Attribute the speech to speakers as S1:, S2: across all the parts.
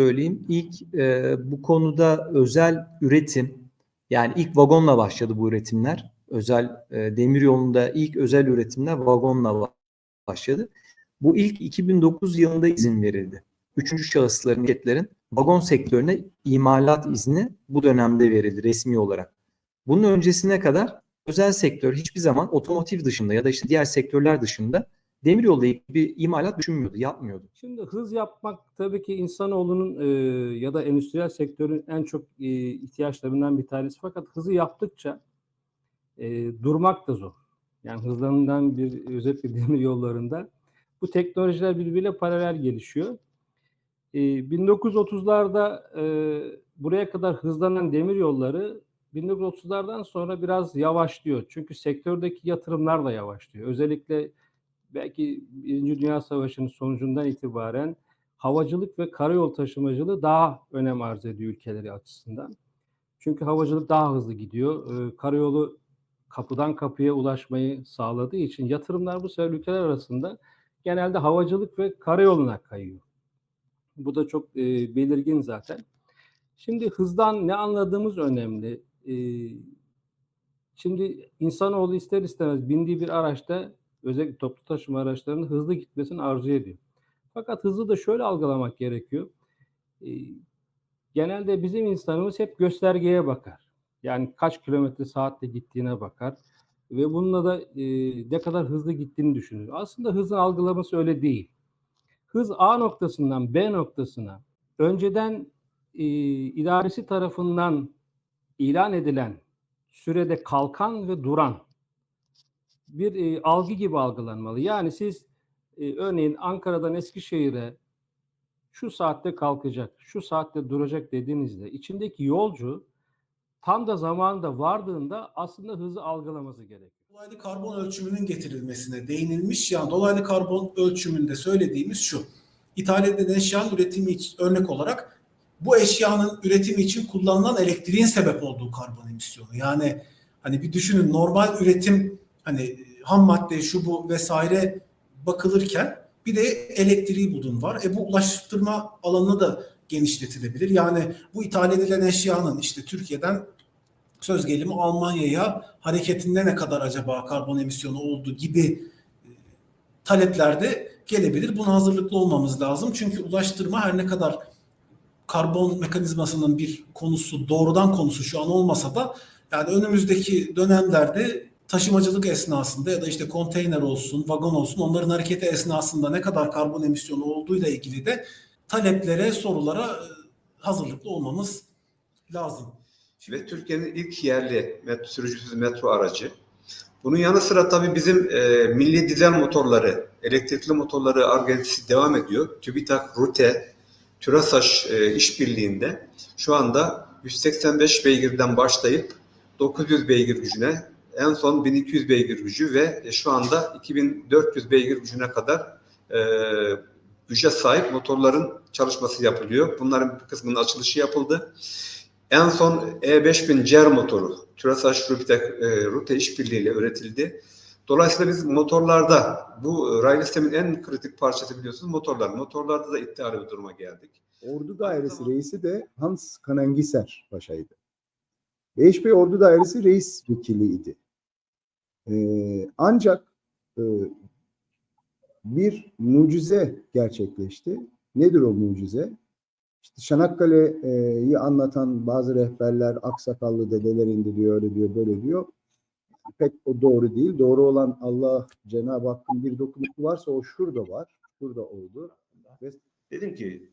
S1: Söyleyeyim, ilk e, bu konuda özel üretim, yani ilk vagonla başladı bu üretimler. Özel e, demir yolunda ilk özel üretimler vagonla ba- başladı. Bu ilk 2009 yılında izin verildi. Üçüncü şahısların, şirketlerin vagon sektörüne imalat izni bu dönemde verildi resmi olarak. Bunun öncesine kadar özel sektör hiçbir zaman otomotiv dışında ya da işte diğer sektörler dışında demiryolu bir imalat düşünmüyordu, yapmıyordu.
S2: Şimdi hız yapmak tabii ki insanoğlunun e, ya da endüstriyel sektörün en çok e, ihtiyaçlarından bir tanesi. Fakat hızı yaptıkça e, durmak da zor. Yani hızlanılan bir özellikle demir yollarında bu teknolojiler birbiriyle paralel gelişiyor. E, 1930'larda e, buraya kadar hızlanan demir yolları 1930'lardan sonra biraz yavaşlıyor. Çünkü sektördeki yatırımlar da yavaşlıyor. Özellikle belki Birinci Dünya Savaşı'nın sonucundan itibaren havacılık ve karayol taşımacılığı daha önem arz ediyor ülkeleri açısından. Çünkü havacılık daha hızlı gidiyor. Ee, karayolu kapıdan kapıya ulaşmayı sağladığı için yatırımlar bu sefer ülkeler arasında genelde havacılık ve karayoluna kayıyor. Bu da çok e, belirgin zaten. Şimdi hızdan ne anladığımız önemli. E, şimdi insanoğlu ister istemez bindiği bir araçta özellikle toplu taşıma araçlarının hızlı gitmesini arzu ediyor. Fakat hızı da şöyle algılamak gerekiyor. Genelde bizim insanımız hep göstergeye bakar. Yani kaç kilometre saatte gittiğine bakar ve bununla da ne kadar hızlı gittiğini düşünür. Aslında hızın algılaması öyle değil. Hız A noktasından B noktasına önceden idaresi tarafından ilan edilen sürede kalkan ve duran bir e, algı gibi algılanmalı. Yani siz e, örneğin Ankara'dan Eskişehir'e şu saatte kalkacak, şu saatte duracak dediğinizde içindeki yolcu tam da zamanında vardığında aslında hızı algılaması gerekiyor.
S3: Dolaylı karbon ölçümünün getirilmesine değinilmiş. Yani dolaylı karbon ölçümünde söylediğimiz şu. İthal edilen eşyanın üretimi için örnek olarak bu eşyanın üretimi için kullanılan elektriğin sebep olduğu karbon emisyonu. Yani hani bir düşünün normal üretim hani ham madde şu bu vesaire bakılırken bir de elektriği budun var. E bu ulaştırma alanına da genişletilebilir. Yani bu ithal edilen eşyanın işte Türkiye'den söz gelimi Almanya'ya hareketinde ne kadar acaba karbon emisyonu olduğu gibi e, talepler de gelebilir. Buna hazırlıklı olmamız lazım. Çünkü ulaştırma her ne kadar karbon mekanizmasının bir konusu, doğrudan konusu şu an olmasa da yani önümüzdeki dönemlerde taşımacılık esnasında ya da işte konteyner olsun, vagon olsun onların hareketi esnasında ne kadar karbon emisyonu olduğuyla ilgili de taleplere, sorulara e, hazırlıklı olmamız lazım.
S4: ve Türkiye'nin ilk yerli met sürücüsüz metro aracı. Bunun yanı sıra tabii bizim e, milli dizel motorları, elektrikli motorları argesi devam ediyor. TÜBİTAK, RUTE, TÜRASAŞ e, işbirliğinde şu anda 185 beygirden başlayıp 900 beygir gücüne, en son 1200 beygir gücü ve e, şu anda 2400 beygir gücüne kadar e, güce sahip motorların çalışması yapılıyor. Bunların bir kısmının açılışı yapıldı. En son E5000 CER motoru TÜRASAŞ Rute, e, Rute işbirliğiyle üretildi. Dolayısıyla biz motorlarda bu raylı sistemin en kritik parçası biliyorsunuz motorlar. Motorlarda da iddialı bir duruma geldik.
S5: Ordu Dairesi reisi de Hans Kanengiser Paşa'ydı. Bey Ordu Dairesi reis vekiliydi. Ee, ancak e, bir mucize gerçekleşti. Nedir o mucize? İşte Çanakkale'yi anlatan bazı rehberler aksakallı dedeler indi diyor, öyle diyor, böyle diyor. Pek o doğru değil. Doğru olan Allah Cenab-ı Hakk'ın bir dokunuşu varsa o şurada var. Şurada oldu. Ve
S6: Dedim ki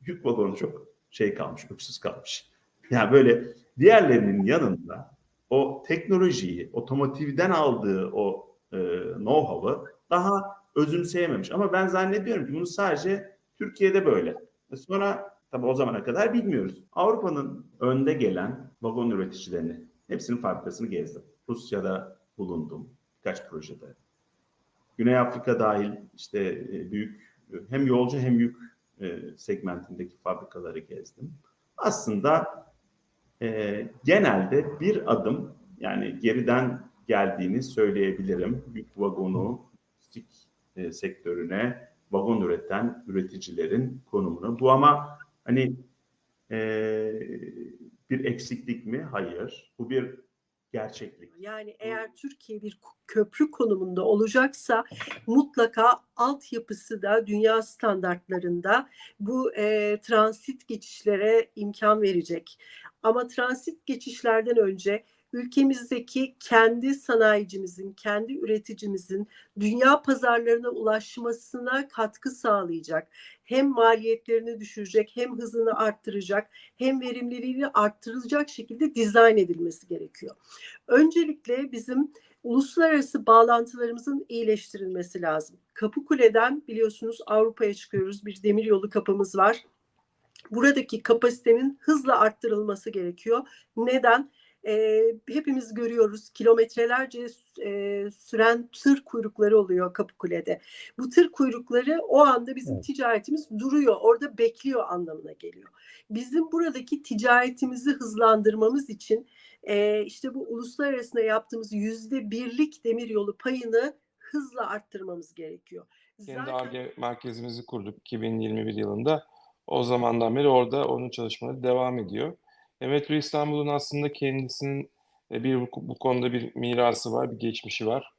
S6: yük vagonu çok şey kalmış, öksüz kalmış. Yani böyle diğerlerinin yanında o teknolojiyi, otomotivden aldığı o e, know-how'ı daha özümseyememiş. Ama ben zannediyorum ki bunu sadece Türkiye'de böyle. E Sonra tabii o zamana kadar bilmiyoruz. Avrupa'nın önde gelen vagon üreticilerini, hepsinin fabrikasını gezdim. Rusya'da bulundum birkaç projede. Güney Afrika dahil işte e, büyük hem yolcu hem yük e, segmentindeki fabrikaları gezdim. Aslında e, genelde bir adım yani geriden geldiğini söyleyebilirim. Yük vagonu, lojistik e, sektörüne vagon üreten üreticilerin konumunu. Bu ama hani eee, bir eksiklik mi? Hayır. Bu bir gerçeklik.
S7: Yani eğer Türkiye bir köprü konumunda olacaksa mutlaka altyapısı da dünya standartlarında bu e, transit geçişlere imkan verecek. Ama transit geçişlerden önce ülkemizdeki kendi sanayicimizin, kendi üreticimizin dünya pazarlarına ulaşmasına katkı sağlayacak. Hem maliyetlerini düşürecek, hem hızını arttıracak, hem verimliliğini arttıracak şekilde dizayn edilmesi gerekiyor. Öncelikle bizim uluslararası bağlantılarımızın iyileştirilmesi lazım. Kapıkule'den biliyorsunuz Avrupa'ya çıkıyoruz. Bir demiryolu kapımız var. Buradaki kapasitenin hızla arttırılması gerekiyor. Neden? Ee, hepimiz görüyoruz kilometrelerce e, süren tır kuyrukları oluyor Kapıkule'de. Bu tır kuyrukları o anda bizim
S5: Evet.
S7: ticaretimiz duruyor, orada bekliyor anlamına geliyor. Bizim buradaki ticaretimizi hızlandırmamız için e, işte bu uluslararası yaptığımız yüzde birlik demiryolu payını hızla arttırmamız gerekiyor.
S8: Kendi
S7: Zaten-
S8: ARGE merkezimizi kurduk 2021 yılında. O zamandan beri orada onun çalışmaları devam ediyor. E, Metro İstanbul'un aslında kendisinin e, bir bu, konuda bir mirası var, bir geçmişi var.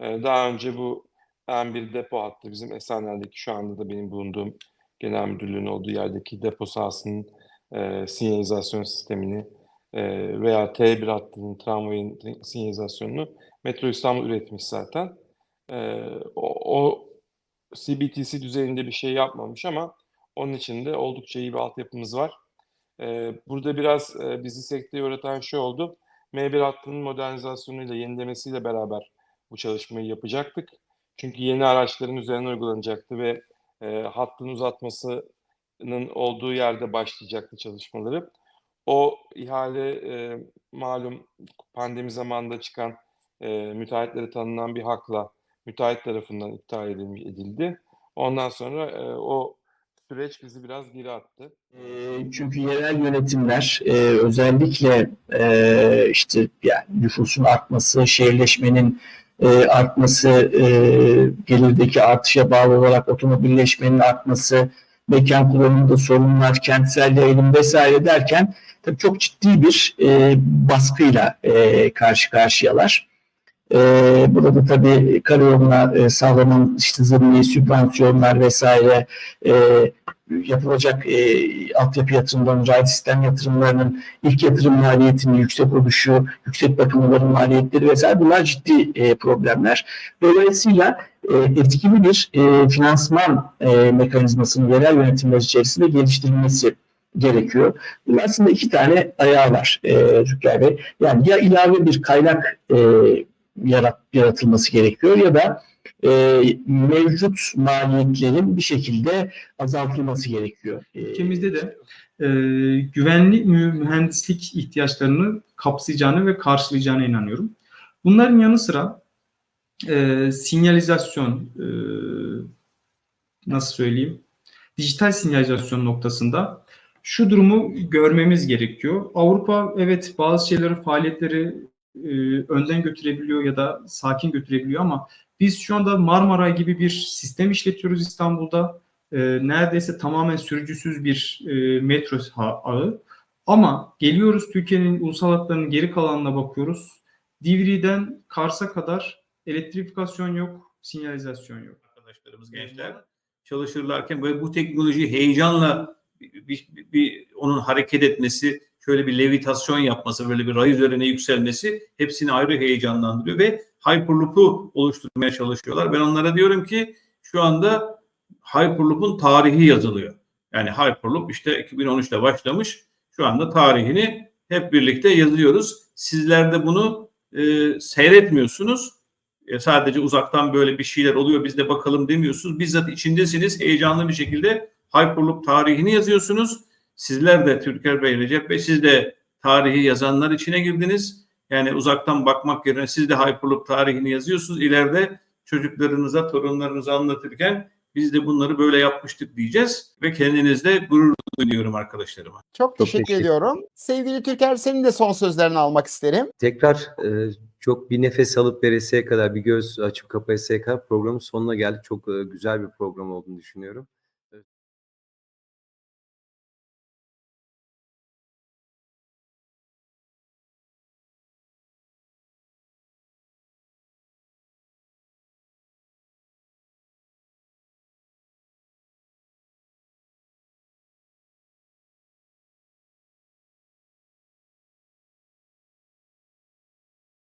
S8: E, Daha önce bu M1 depo hattı bizim Esenler'deki şu anda da benim bulunduğum genel müdürlüğün olduğu yerdeki depo sahasının e, sinyalizasyon sistemini e, veya T1 hattının tramvayın sinyalizasyonunu Metro İstanbul üretmiş zaten. E, o, o CBTC düzeyinde bir şey yapmamış ama onun için de oldukça iyi bir altyapımız var. Ee, burada biraz e, bizi sekteye uğratan şey oldu. M1 hattının modernizasyonuyla, yenilemesiyle beraber bu çalışmayı yapacaktık. Çünkü yeni araçların üzerine uygulanacaktı ve e, hattın uzatmasının olduğu yerde başlayacaktı çalışmaları. O ihale e, malum pandemi zamanında çıkan e, müteahhitlere tanınan bir hakla müteahhit tarafından iptal edildi. Ondan sonra e, o süreç bizi biraz geri attı.
S9: Çünkü yerel yönetimler özellikle işte yani nüfusun artması, şehirleşmenin artması, gelirdeki artışa bağlı olarak otomobilleşmenin artması, mekan kullanımında sorunlar, kentsel yayılım vesaire derken tabii çok ciddi bir baskıyla karşı karşıyalar. E, burada tabii karayoluna e, sağlanan işte zımni sübvansiyonlar vesaire e, yapılacak e, altyapı yatırımlarının, raylı sistem yatırımlarının ilk yatırım maliyetinin yüksek oluşu, yüksek bakımların maliyetleri vesaire bunlar ciddi e, problemler. Dolayısıyla e, etkili bir e, finansman e, mekanizmasının yerel yönetimler içerisinde geliştirilmesi gerekiyor. Bunun aslında iki tane ayağı var e, Zükker Bey. Yani ya ilave bir kaynak e, yarat, yaratılması gerekiyor ya da e, mevcut maliyetlerin bir şekilde azaltılması gerekiyor. E,
S10: Ülkemizde de e, güvenli mü- mühendislik ihtiyaçlarını kapsayacağını ve karşılayacağına inanıyorum. Bunların yanı sıra e, sinyalizasyon e, nasıl söyleyeyim dijital sinyalizasyon noktasında şu durumu görmemiz gerekiyor. Avrupa evet bazı şeyleri faaliyetleri e, önden götürebiliyor ya da sakin götürebiliyor ama biz şu anda Marmaray gibi bir sistem işletiyoruz İstanbul'da e, neredeyse tamamen sürücüsüz bir e, metro ağı. Ama geliyoruz Türkiye'nin ulusal hatlarının geri kalanına bakıyoruz. Divri'den Kars'a kadar elektrifikasyon yok, sinyalizasyon yok.
S11: arkadaşlarımız gençler çalışırlarken böyle bu teknoloji heyecanla bir, bir- bir- onun hareket etmesi, şöyle bir levitasyon yapması, böyle bir ray üzerine yükselmesi hepsini ayrı heyecanlandırıyor ve Hyperloop'u oluşturmaya çalışıyorlar. Ben onlara diyorum ki şu anda Hyperloop'un tarihi yazılıyor. Yani Hyperloop işte 2013'te başlamış. Şu anda tarihini hep birlikte yazıyoruz. Sizler de bunu e, seyretmiyorsunuz. E, sadece uzaktan böyle bir şeyler oluyor biz de bakalım demiyorsunuz. Bizzat içindesiniz. Heyecanlı bir şekilde Hyperloop tarihini yazıyorsunuz. Sizler de Türker Bey, Recep Bey siz de tarihi yazanlar içine girdiniz. Yani uzaktan bakmak yerine siz de Hyperloop tarihini yazıyorsunuz. İleride çocuklarınıza, torunlarınıza anlatırken biz de bunları böyle yapmıştık diyeceğiz ve kendinizde gurur duyuyorum arkadaşlarıma.
S12: Çok teşekkür
S1: teşekkür-
S12: ediyorum. Sevgili Türker senin de son sözlerini almak isterim.
S1: Tekrar e,
S12: Çok bir nefes alıp veresiye kadar, bir göz açıp kapayasıya kadar programın sonuna geldik. Çok e, güzel bir program olduğunu düşünüyorum.